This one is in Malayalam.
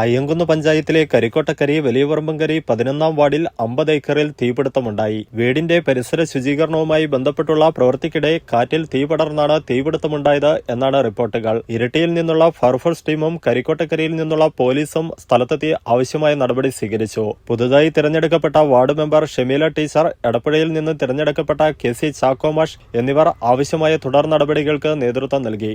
അയ്യങ്കുന്ന് പഞ്ചായത്തിലെ കരിക്കോട്ടക്കരി വലിയപറമ്പങ്കരി പതിനൊന്നാം വാർഡിൽ അമ്പത് ഏക്കറിൽ തീപിടുത്തമുണ്ടായി. വീടിന്റെ പരിസര ശുചീകരണവുമായി ബന്ധപ്പെട്ടുള്ള പ്രവൃത്തിക്കിടെ കാറ്റിൽ തീപടർന്നാണ് തീപിടുത്തമുണ്ടായത് എന്നാണ് റിപ്പോർട്ടുകൾ. ഇരട്ടിയിൽ നിന്നുള്ള ഫയർഫോഴ്സ് ടീമും കരിക്കോട്ടക്കരിയിൽ നിന്നുള്ള പോലീസും സ്ഥലത്തെത്തി ആവശ്യമായ നടപടി സ്വീകരിച്ചു. പുതുതായി തിരഞ്ഞെടുക്കപ്പെട്ട വാർഡ് മെമ്പർ ഷെമീല ടീച്ചർ എടപ്പുഴയിൽ നിന്ന് തിരഞ്ഞെടുക്കപ്പെട്ട കെ സി ചാക്കോമാഷ് എന്നിവർ ആവശ്യമായ തുടർ നടപടികൾക്ക് നേതൃത്വം നൽകി.